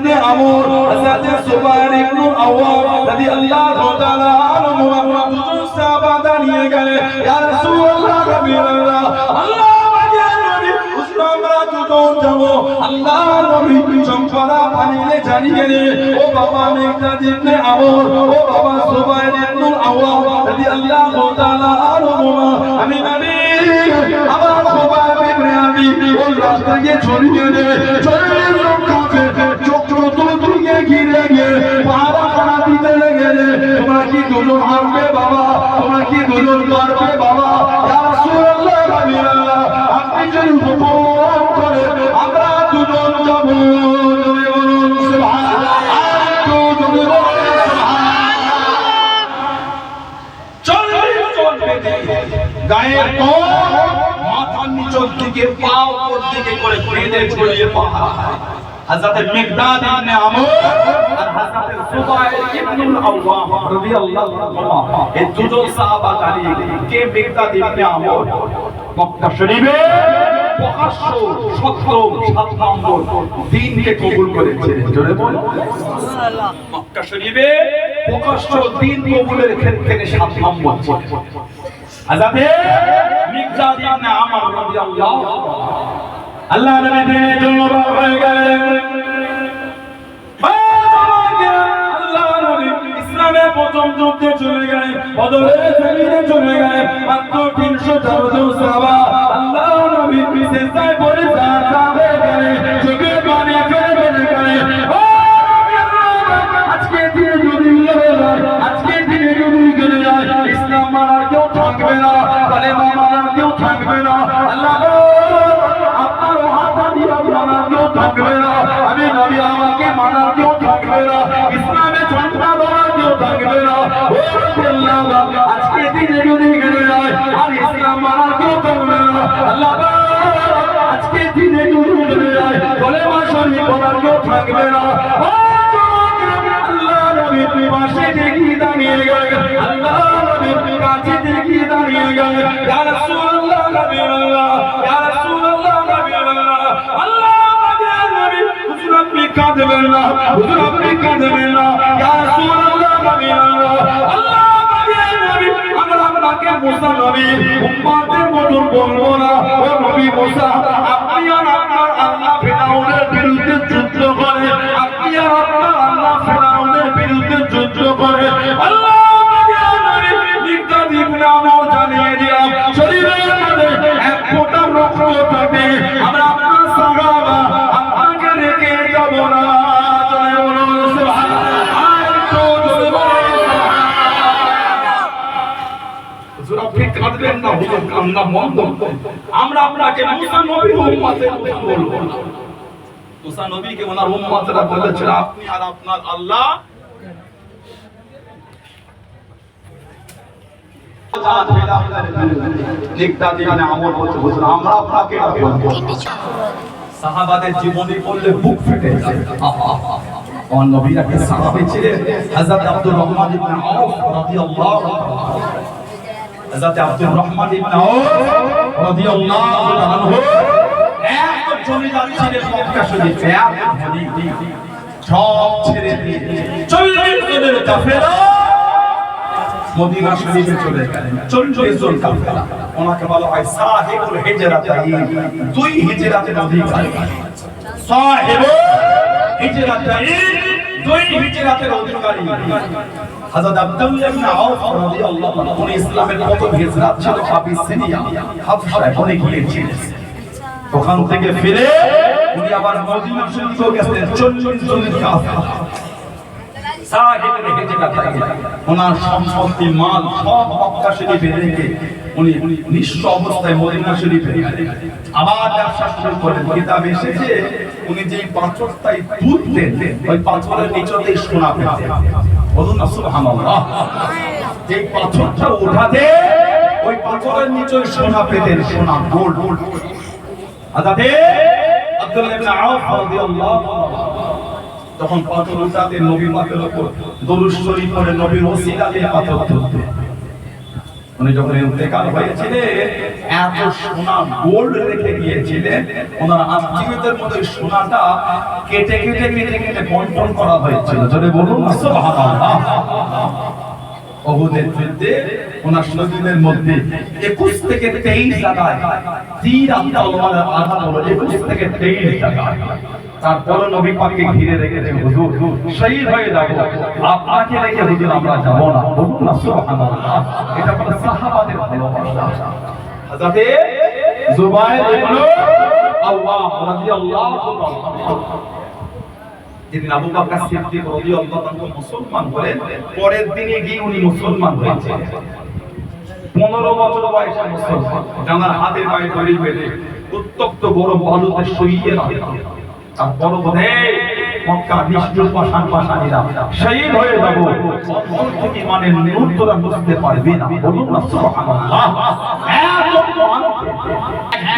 ইবনে আমর হযরত সুবাইর ইবনে আওয়াম রাদিয়াল্লাহু তাআলা আনহু দুজন সাহাবা দাঁড়িয়ে গেলেন। ইয়া রাসূলুল্লাহ হাবিবাল্লাহ আল্লাহ আমরা গিয়ে পাহারা পাড়া দিতে দুজন হারবে বাবা? তোমরা দুজন পারবে বাবা? আপনি যদি হুকুম করে আমরা গায়ের মাথার নিচের দিকে পা উপর দিকে করে বেঁধে ঝুলিয়ে পাহারা হযরত মিকদাদ ইবনে আমর আর হযরত সুবাইর ইবনুল আওয়াম রাদিয়াল্লাহু আনহু এই দুজন সাহাবা দাঁড়িয়ে কে মিকদাদ ইবনে আমর? মক্কা শরীফে প্রকাশ্য সত্য সাত নম্বর দিনকে কবুল করেছে। জোরে বল। মক্কা শরীফে প্রকাশ্য দিন কবুলের ক্ষেত্রে সাত নম্বর। আজাদে মিকদাদ ইবনে আমর রাদিয়াল্লাহু আল্লাহ নবী জন্য হয়ে গেলেন। যুদ্ধে চলে গেলেন বদরের জমিনে চলে গেলেন। মাত্র তিনশো চারজন সাহাবা আল্লাহ নবী বিশেষায় পরে থাকবে না কেউ থাকবে না। কেউ থাকবে আমি নবী আমাকে মানার আজকে দিনে যদি না হুজুর আপনি কাঁদবেন না হুজুর আপনি কাঁদবেন না। আপনাকে মুসা নবী উম্মতের মতো বলব না। ও নবী মুসা, আপনি আর আপনার আল্লাহ ফেরাউনের বিরুদ্ধে যুদ্ধ করে, আপনি আর আপনার আল্লাহ ফেরাউনের বিরুদ্ধে যুদ্ধ করে। আল্লাহ আপনি না হুজুর কান্না বন্ধ আমরা আপনাকে মুসা নবীর উম্মতের বলব। না মুসা নবীকে ওনার উম্মতরা বলেছিল আপনি আর আপনার আল্লাহ আমরা আপনাকে সাহাবাদের জীবনী পড়লে বুক ফেটে যায়। আমার নবীর সাহাবী ছিলেন? হযরত আব্দুর রহমান ইবনে আউফ রাদিয়াল্লাহু আনহু। হযরত আব্দুর রহমান ইবনে আউফ রাদিয়াল্লাহু আনহু এক জমিদার ছিলেন মক্কা শরীফে। সব ছেড়ে দিয়ে চল্লিশ জনের কাফেলা। মদিনা শরীফে চলে গেলেন। চল্লিশ জন কাফেলা। ওনাকে বলা হয় সাহেবুল হিজরাতাইন। দুই হিজরাতের অধিকারী সাহেবুল হিজরাতাইন, দুই হিজরাতের অধিকারী। হযরত আব্দুল্লাহ ইবনে ইসলামের প্রথম হিজরত ছিল আবিসিনিয়া হাবশায় উনি গিয়েছিলেন ওখান থেকে ফিরে উনি আবার মদিনা শরীফে গেছেন, চল্লিশ জনের নিঃস্ব অবস্থায় মদিনা শরীফে আবার ব্যবসা শুরু করেন। কিতাব এসেছে উনি যেই পাথরটাই তুলতেন ওই পাথরের নিচতেই সোনা পেতেন বলুন না, সুবহানাল্লাহ। যেই পাথরটা উঠাতে, ওই পাথরের নিচে সোনা পেতেন সোনা, গোল্ড। আদাতে আব্দুল্লাহ ইবনে আউফ রাদিয়াল্লাহু তখন পাথর উঠাতে নবী পাকের উপর দরুদ শরীফ পড়ে, নবীর ওসিলা দিয়ে পাথর তুলতে উনি যখন ইন্তেকাল হয়েছিলেন এত সোনা গোল্ড রেখে গিয়েছিলেন ওনার আত্মীয়দের মধ্যে সোনাটা কেটে কেটে কেটে কেটে বন্টন করা হয়েছিল। বলুন যুদ্ধে ওনার মধ্যে একুশ থেকে তেইশ জায়গায় হলো, একুশ থেকে তেইশ জায়গায়। তারপরে নবী পাককে ঘিরে রেখেছে, হুজুর, শহীদ হয়ে যাব। আপনাকে রেখে হুজুর আমরা যাব না। বলুন না, সুবহানাল্লাহ। এটা সাহাবাদের ভালোবাসা। তৈরি হয়েছে। উত্তপ্ত গরম বালুতে শুইয়ে রাখা। তারপর বোধে মক্কা নিষ্ঠুর পাশান পাশানিরা শহীদ হয়ে যাব। মানে নূর তোরা বুঝতে পারবি না। বলুন না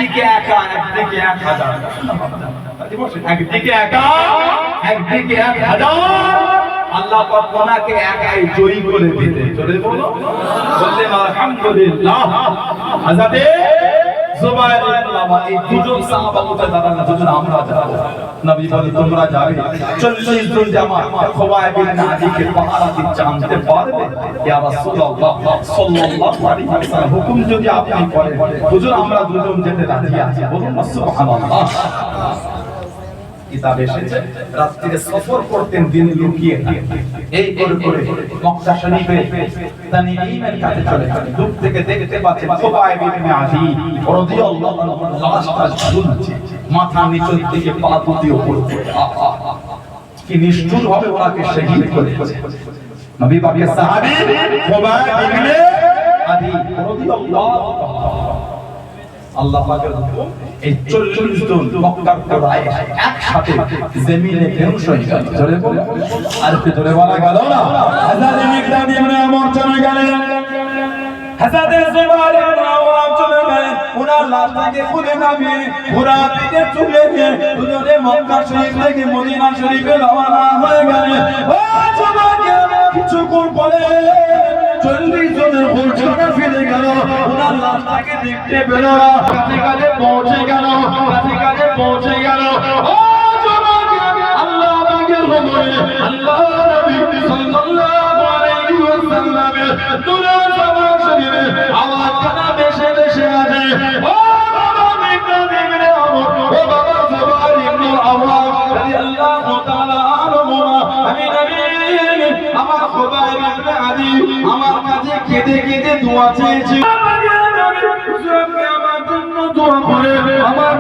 একদিকে একা একদিকে এক হাজার। একদিকে একা হাজার। আল্লাহ একাই জয়ী করে দিতে চলে বলো। বলতে আলহামদুলিল্লাহ। আজাদে জুবাইর ইবনে এই দুজন সাহাবা কোথায় দাঁড়ানো দুজন আমরা যাব। নবী বলে, তোমরা যাবে? 40 জন জামাত খোবাইব ইবনে আদিকে পাহারা দিতে জানতে পারবে? ইয়া রাসূলুল্লাহ, সাল্লাল্লাহু আলাইহি ওয়াসাল্লাম, হুকুম যদি আপনি করেন, হুজুর, আমরা দুজন যেতে রাজি আছি। বলুন সুবহানাল্লাহ। কিতাব এসেছে, রাত্রিরে সফর করতেন দিন লুকিয়ে। এই করে করে মক্কা শরীফে তানঈমের কাছে চলে গেলেন দূর থেকে দেখতে পাচ্ছেন সুবাইব ইবনে আদি রাদিয়াল্লাহু আনহু লাশটা ঝুলছে মাথা নিচের দিকে পা দুটি উপর কি নিষ্ঠুর ভাবে ওনাকে শহীদ করেছে নবী পাকের সাহাবী সুবাইব ইবনে আদি রাদিয়াল্লাহু আল্লাহ পাকের হুকুম, এই 40 জন মক্কার কোরাইশ একসাথে জমিনে বেহুশ গেল। জোরে বলো আর একটু জোরে বলা গেল না? হযরত মিকদাদ ইবনে আমর চলে গেলেন। হযরত জুবাইর ইবনে আওয়াম চলে গেলেন। ওনার লাশটাকে খুলে নামিয়ে ঘোড়া পিঠে তুলে দিয়ে দুজনে মক্কা শরীফ থেকে মদিনা শরীফে রওনা গেলেন। ও জুবাইর কিছুক্ষণ পরে চল্লিশ পৌঁছে গেল কাছে পৌঁছে গেল। আল্লাহ আল্লাহ নবী সাল্লাল্লাহু আলাইহি ওয়াসাল্লামের নূরে জামান শরীফে আওয়াজ আমি আমার খুবাইব ইবনে আদি, আমার কাছে কেঁদে কেঁদে দোয়া চেয়েছে। আমার জন্য আমার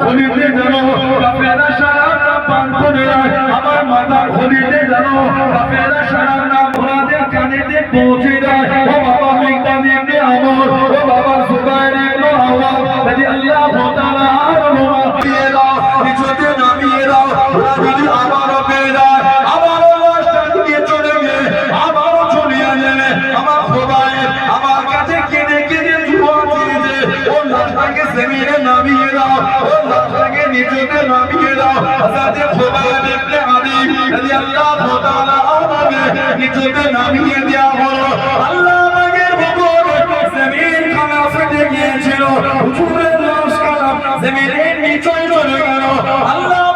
খুলিতে যেন কাফেরা সারাটা পার করে আমার মাথা খুলিতে যেন কাফেরা সারাটা ঘোড়াদের কানেতে পৌঁছে দেয় ও বাবা মিকদাদ ইবনে আমর ও বাবা সুবাইর ইবনে আওয়াম রাদিয়াল্লাহু তাআলা দাও কিছুতে নামিয়ে দাও। আবারও পেয়ে যায় ও জমিনে নামিয়ে দাও। নিচেতে নামিয়ে দাও। তাআলা আমাকে নামিয়ে দেওয়া হলো। আল্লাহ আমাদের হুকুমে জমিন খানা ফেটে গিয়েছিল। হুজুরের খানা জমিনের নিচে চলে গেল। আল্লাহ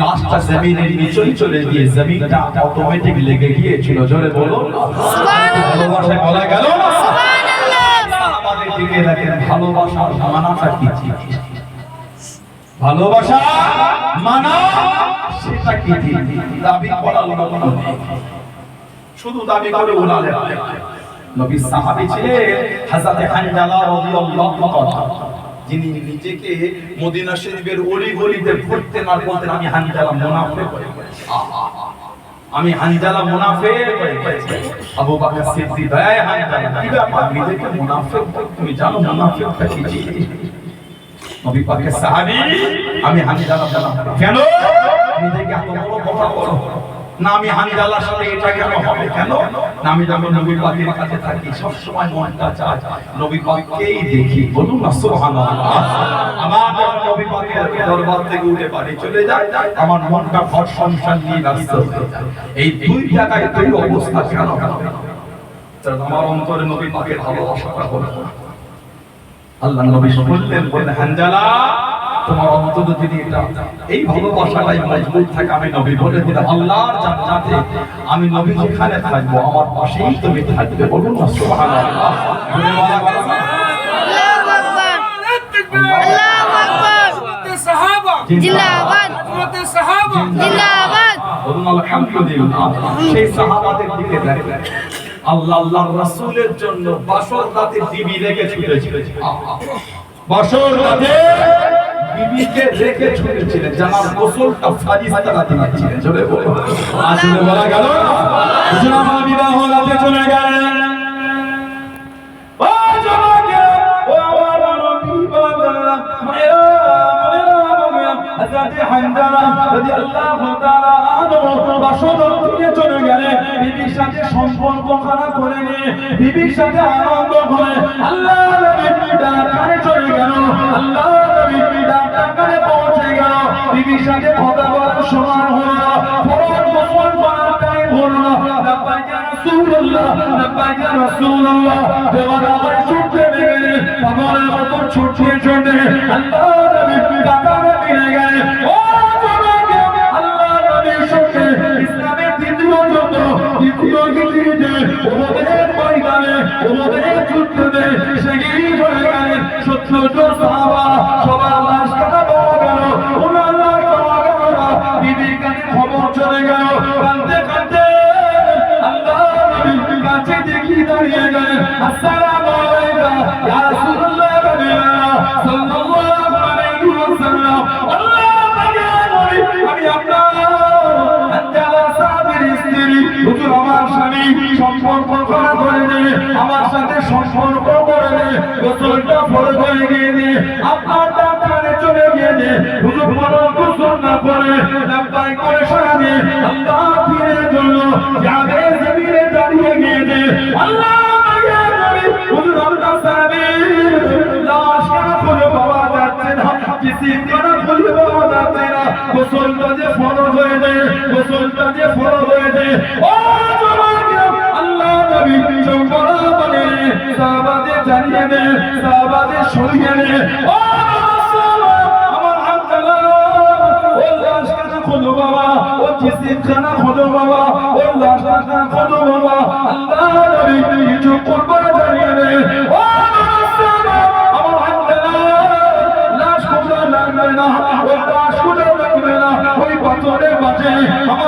লাশটা জমিনের নিচেই চলে গিয়ে জমিনটা অটোমেটিক লেগে গিয়েছিল। জোরে বলো ভালোবাসায় বলা গেল আমাদের ফিরে দেখেন মানাটা কি? ভালোবাসা মানা, সেটা কি দাবি নেই। শুধু দাবি করে ওলালে নবী সাহাবী ছিলেন, হযরত হানজালা রাদিয়াল্লাহু তাআলা যিনি নিজেকে মদিনা শরীফের অলি গলিতে ঘুরতেন আর বলতেন আমি হানজালা। আহা! আমি হানজালা গেছি। আবু বকর সিদ্দিক ভাই হানজালা, কি ব্যাপার নিজেকে তুমি জানো মুনাফিকটা কি নবী পাকের সাহাবী, আমি হানজালা কেন নিজেকে এত বড় কথা বলো না আমি হানজালার সাথে এটা কেন হবে কেন? না আমি যখন নবী পাকের কাছে থাকি সব সময় মনটা চায় নবী পাককেই দেখি। বলুন না, সুবহানাল্লাহ। আমার নবী পাকের দরবার থেকে উঠে বাড়ি চলে যায়, আমার মনটা ঘর সংসার নিয়ে ব্যস্ত এই দুই জায়গায় দুই অবস্থা কেন কারণ আমার অন্তরে নবী পাকের ভালোবাসাটা হলো। আল্লাহ নবী বললেন বললেন, হানজালা তোমার অন্তরে যদি এটা এই ভালোবাসাটাই মজবুত থাকে আমি নবী বলে দিলাম আল্লাহর জান্নাতে আমি নবী যেখানে থাকব আমার পাশেই তুমি থাকবে। বলুন না সুবহানাল্লাহ। জোরে বলা বলা না। আল্লাহু আকবার সাহাবা জিন্দাবাদ। জিন্দাবাদ। বলুন আলহামদুলিল্লাহ। সেই সাহাবাদের দিকে দেখেন। আল্লাহ আল্লাহর রাসূলের জন্য বাসর রাতে দিবি রেখে ছুটেছিল বাসর রাতে বিবিকে রেখে ছুটেছিলেন জানার গোসলটা ফারিস্তারা দিয়েছিলেন জোরে বলো। আসলে বলা গেল। হুজুর বিবাহ রাতে চলে গেলেন। খারাপ করে নিয়ে বিবির সাথে আনন্দ করে আল্লাহ চলে গেল। আল্লাহ ডাকারে পৌঁছে গেল। বিবির সাথে কথা বলার সমান হলো ফরজ মুসলমান টাইম হলো না। রাসূলুল্লাহ লাব্বাইক রাসূলুল্লাহ। দেওয়ার মিলে গেলেন। সম্পর্ক করে নে গোসলটা ফরজ হয়ে গিয়ে নে আপনার ডাক্তারে চলে গিয়ে নে হুজুর বড় গোসল না করে লাম্বাই করে সারা আল্লাহ ফিরে জন্য যাবে জমিনে দাঁড়িয়ে গিয়ে নে আল্লাহ হুজুর আল্লাহ সাহাবীর লাশ কেন খুলে পাওয়া যাচ্ছে না? কিসি কেন খুলে পাওয়া যাচ্ছে না? গোসলটা যে ফরজ হয়ে যায়, গোসলটা যে ফরজ হয়ে যায়। ও জমাকে আল্লাহ নবী বলে সাহাবাদের জানিয়ে দে সাহাবাদের সরিয়ে ও আমার হাত ও লাশ কেন খোলো বাবা। ও কেন খোলো বাবা। ও লাশ কেন খোলো বাবা। আল্লাহ নবী কিছু করব না জানিয়ে দে ও লাশ খোঁজা লাগবে না। ওই লাশ খোঁজা লাগবে না। ওই পাথরের মাঝে আমার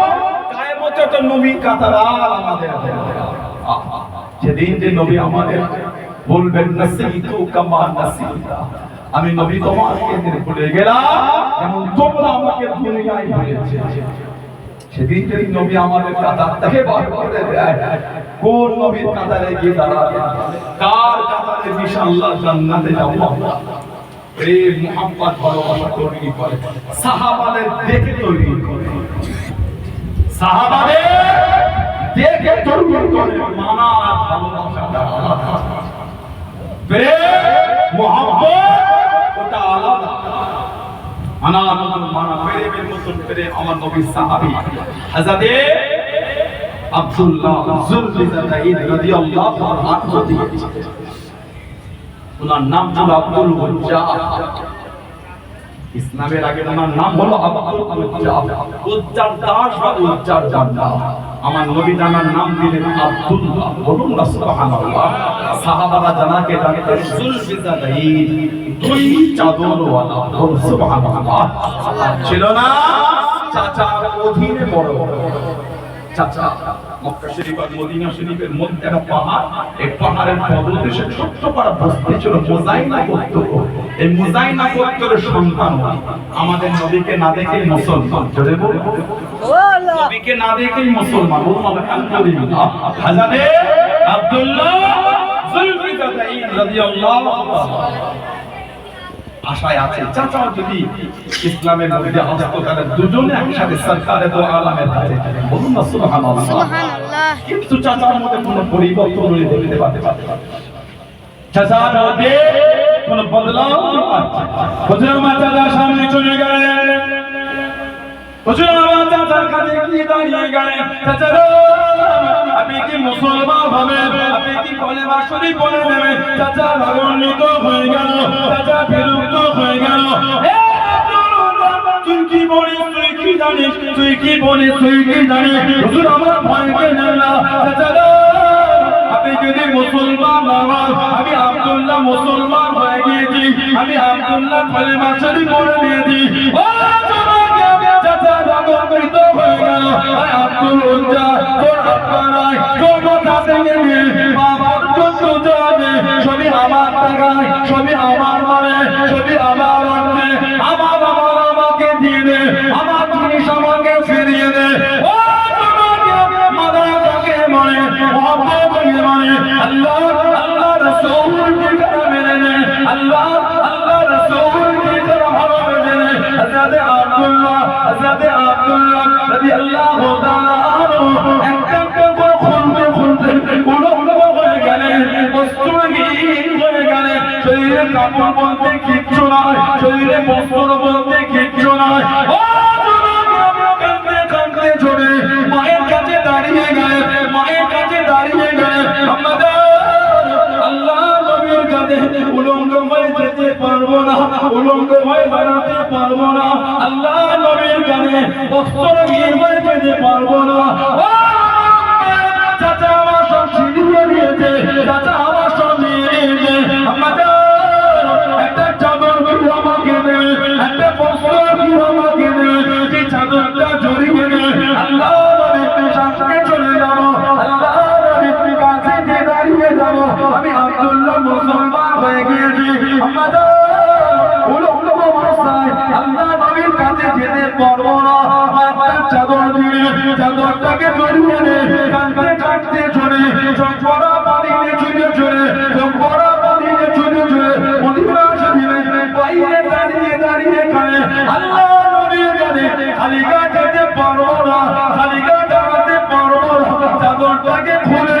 তো নবীর আমাদের। যে নবী আমাদের বলবেন কামা আমি নবী ভুলে গেলাম তোমরা আমাকে দুনিয়ায় ভুলেছে সেদিন যদি নবী আমাদের কাতার থেকে বার করে দেয়, কোন নবীর কাতারে গিয়ে দাঁড়াবে? কার কাতারে বিশাল আল্লাহ জান্নাতে মোহাম্মদ ভালোবাসা তৈরি করে দেখে তৈরি করে। সাহাবাদের দেখে তৈরি করে আর প্রেম মোহাম্মদ ওটা আলাদা। আনা প্রেমের মতন প্রেম আমার নবী সাহাবী। হাজাদে আব্দুল্লাহ জুলফিদাইন রাদিয়াল্লাহু আনহু আব্দুল মুজ্জাহ। ইসলামের আগে ওনার নাম হলো উজ্জার দাস আমার নবী জানার নাম দিলেন আব্দুল্লাহ বলুন সুবহানাল্লাহ। সাহাবারা জানাকে জানতেন জুলফিদাইন দুই বলুন সুবহানাল্লাহ। ছিল না? চাচার অধীনে বড়। চাচা মক্কা শরীফ আর মদিনা শরীফের মধ্যে একটা পাহাড় এই পাহাড়ের পদদেশে ছোট্ট পাড়া বস্তি ছিল মুজাইনা গোত্র এই মুজাইনা গোত্রের সন্তান আমাদের নবীকে না দেখেই মুসলমান জোরে বলুন নবীকে না দেখেই মুসলমান বলুন আলহামদুলিল্লাহ হাজারে আব্দুল্লাহ জুলফিকারঈন রাদিয়াল্লাহু তাআলা আশায় আছে। চাচা যদি ইসলামের মধ্যে আসতো তাহলে দুজনে একসাথে সরকারে তো আলামের কাছে বলুন না সুবহানাল্লাহ। কিন্তু চাচার মধ্যে কোনো পরিবর্তন উনি দেখতে পারতে পারতে চাচার মধ্যে কোনো বদলাও পাচ্ছে হুজুর মাতা সামনে চলে গেলেন। হুজুর কি মুসলমান হবেন আপনি কি কলেমা শরীফ গেল তুই কি বলিস তুই কি জানিস তুই কি বলিস তুই কি জানিস হুজুর আমরা ভয় পেয়ে না আপনি যদি মুসলমান আমি আব্দুল্লাহ মুসলমান হয়ে গিয়েছি। আমি আব্দুল্লাহ কলেমা শরীফ ও তোমাকে জাগরিত হয়ে আয় আব্দুল উজ্জা তোর নাই তোর কথা থেকে নিয়ে মা পর্যন্ত যাবে সবই আমার টাকায় সবই আমার মানে সবই আমার অর্থে আমার আমার আমাকে দিয়ে দে, আমার জিনিস আমাকে ফিরিয়ে দে। আল্লাহ আল্লাহ রাসূল মেনে নে আল্লাহ হযরত আব্দুল্লাহ হযরত আব্দুল্লাহ রাদিয়াল্লাহু তাআলা আনহু একটা একটা করে খুলতে খুলতে উলঙ্গ হয়ে গেলেন বস্তুহীন হয়ে গেলেন শরীরে কাপড় বলতে কিচ্ছু নয় শরীরে বস্ত্র বলতে কিচ্ছু নয় পারব না, উলঙ্গ হয়ে বেড়াতে পারব না, আল্লাহ নবীর কাছে বস্ত্রহীন হয়ে যেতে পারব না। চাচা আমার সব ছিনিয়ে নিয়েছে, চাচা আমার সব নিয়ে নিয়েছে। আমাদের একটা চাদর কি আমাকে দে, একটা বস্ত্র কি আমাকে দে, যে চাদরটা জড়িয়ে দে, আল্লাহ আল্লাহ নবীর কাছে যেতে পারব না। মাথার চাদর দিয়ে চাদরটাকে জড়িয়ে নে দাঁড়িয়ে দাঁড়িয়ে খায়। আল্লাহ নবীর খালি গা যেতে পারব না, খালি গা দাঁড়াতে পারব না। চাদরটাকে খুলে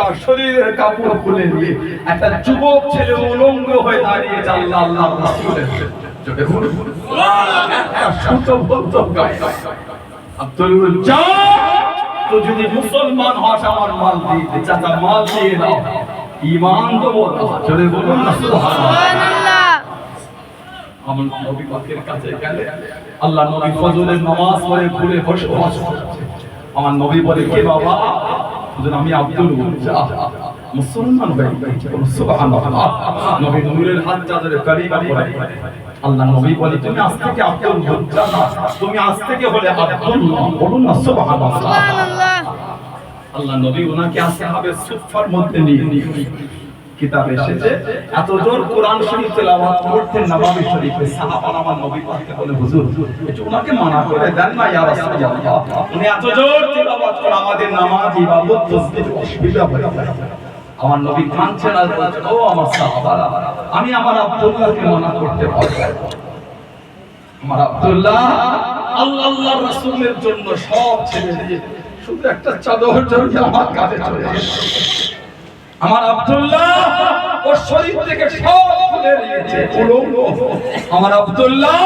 গোটা শরীরের কাপড় খুলে নিয়ে একটা যুবক ছেলে উলঙ্গ হয়ে দাঁড়িয়েছে আল্লাহ আল্লাহ রাসূলের জোরে সুতো বলতো আব্দুল উজ্জামান, তো যদি মুসলমান হস আমার মাল দিয়ে চাচা মাল দিয়ে দাও। ইমান তো বলো চলে বলুন না সুবহানাল্লাহ। সুবহানাল্লাহ আমার নবী পাকের কাছে গেলে আল্লাহ নবী ফজরের নামাজ পড়ে ঘুরে বসে। আমার নবী বলে কে বাবা আমি আব্দুল মুসলমান ভাই সুবহানাল্লাহ। নবী নূরের হাত চাদরে কালিমা পড়ে আল্লাহ নবী বলে তুমি আজ থেকে আব্দুল মুজাহ না, তুমি আজ থেকে বলে আব্দুল্লাহ বলুন না সুবহানাল্লাহ। আল্লাহ নবী ওনাকে আসহাবে সুফার মধ্যে নিয়ে। কিতাব এসেছে এত জোর কোরআন শরীফ তেলাওয়াত করতেন নবাবী শরীফে আমার নবী পাককে বলে, হুজুর মানা করে দেন না ইয়া রাসূলুল্লাহ উনি এত জোর তেলাওয়াত করে আমাদের নামাজ, ইবাদত তসবিহ অসুবিধা হয়ে। আমার নবী কাঁদছেন আর বলছেন, ও আমার সাহাবারা, আমি আমার আব্দুল্লাহকে মানা করতে পারব আমার আব্দুল্লাহ আল্লাহ আল্লাহ রাসূলের জন্য সব ছেড়ে দিয়ে শুধু একটা চাদর জড়িয়ে আমার কাছে চলে। আমার আব্দুল্লাহ ওর শরীর থেকে আমার আব্দুল্লাহ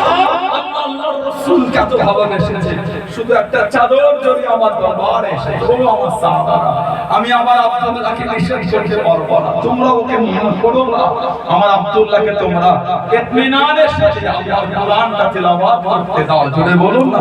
ভালোবেসেছে। শুধু একটা চাদর আমার এসেছে আমার আমি আমার না। তোমরা ওকে মনে করো না। আমার আব্দুল্লাহকে বলুন না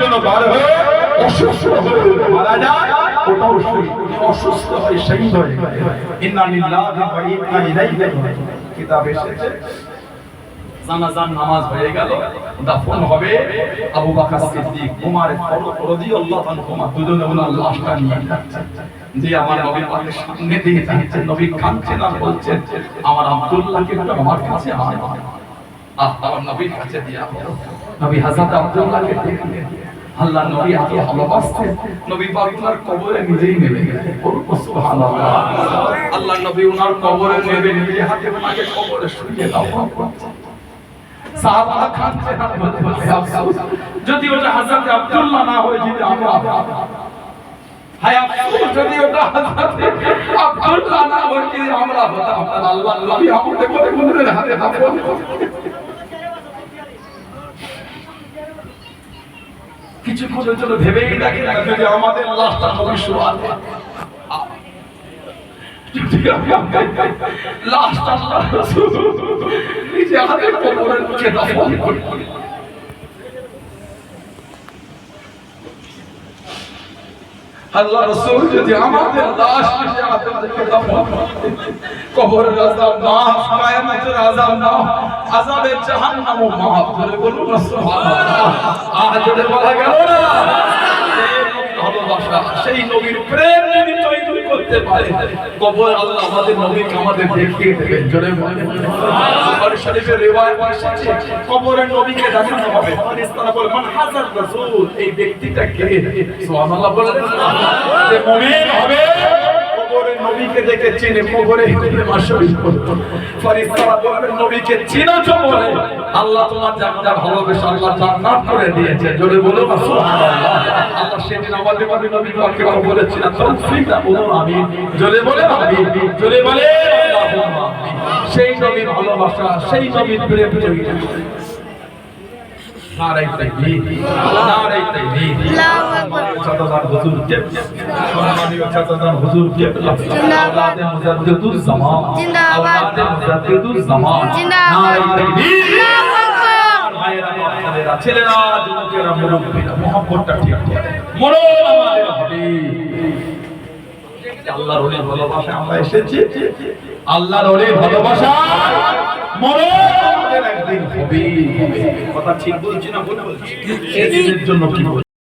জন্য বার হয়ে অসুস্থ হয়ে মারা যায়। ওটাও অসুস্থ হয়ে ইন্না লিল্লাহি ওয়া ইন্না ইলাইহি কিতাব এসেছে। নামাজ হয়ে গেল। দাফন হবে। আবু বকর সিদ্দিক ফারুক রাদিয়াল্লাহু দুজনে ওনার নিয়ে যে আমার নবী পাকের সামনে দিয়ে যাচ্ছে, নবী কাঁদছেন আর বলছেন, আমার আব্দুল্লাহকে আমার কাছে আয় হাতে ওনাকে কবরে শুইয়ে দাও। সাহাবারা কাঁদছেন আর বলছেন, "হে আফসোস, যদি ওটা হযরত আব্দুল্লাহ না হয়ে যদি আমরা হতাম। আল্লাহ আমাদের গুনরের হাতে দাফন করতেন। কিছুক্ষণের জন্য ভেবেই দেখে না যদি আমাদের লাশটা নবী শোয়া লাশটা নিজে হাতে কবরের মুখে দফন করতেন। আল্লাহ রসুল যদি আমাদের লাশ কবরের আযাব না কিয়ামতের আযাব না আযাবের জাহান্নাম মাফ করে বলুন, সুবহানাল্লাহ। আজ বলা গেল না সেই নবীর প্রেম করতে পারে, কবর আল্লাহ আমাদের নবীকে আমাদের দেখিয়ে দেবেন। জোরে বলেন। বুখারী শরীফে রিওয়ায়াত এসেছে, কবরের নবীকে দেখানো হবে। ফেরেশতারা বলে মান হাজার রাসূল এই ব্যক্তিটা কে সুবহানাল্লাহ বলেন যে মুমিন হবে। নবীকে দেখে চিনে মাশরুফ করতো ফেরেশতারা বলবেন নবীকে চিনোছো বলে আল্লাহ তোমার জান্নাত ভালোবেসে আল্লাহ জান্নাত করে দিয়েছে। জোরে বলো না সুবহানাল্লাহ। আল্লাহ সেদিন আমাদের নবী নবী জোরে বলে জোরে বলে, আল্লাহুম্মা সেই নবীর ভালোবাসা, সেই নবীর প্রেম তৈরি নারাই তাকবীর নারাই তাকবীর আল্লাহু আকবার সম্মানীয় জামান জিন্দাবাদ। জামান নারাই তাকবীর আল্লাহু বাচ্চাদেরা, ছেলেরা যুবকেরা মুরব্বীরা মহব্বতটা ঠিক করে আমাদের হবে আল্লাহর ওলি ভালোবাসা। আমরা এসেছি। আল্লাহর ওলি ভালোবাসা। একদিন হবে কথা ঠিক বলছি না ভুল বলছি? সেদিনের জন্য কি বলছি?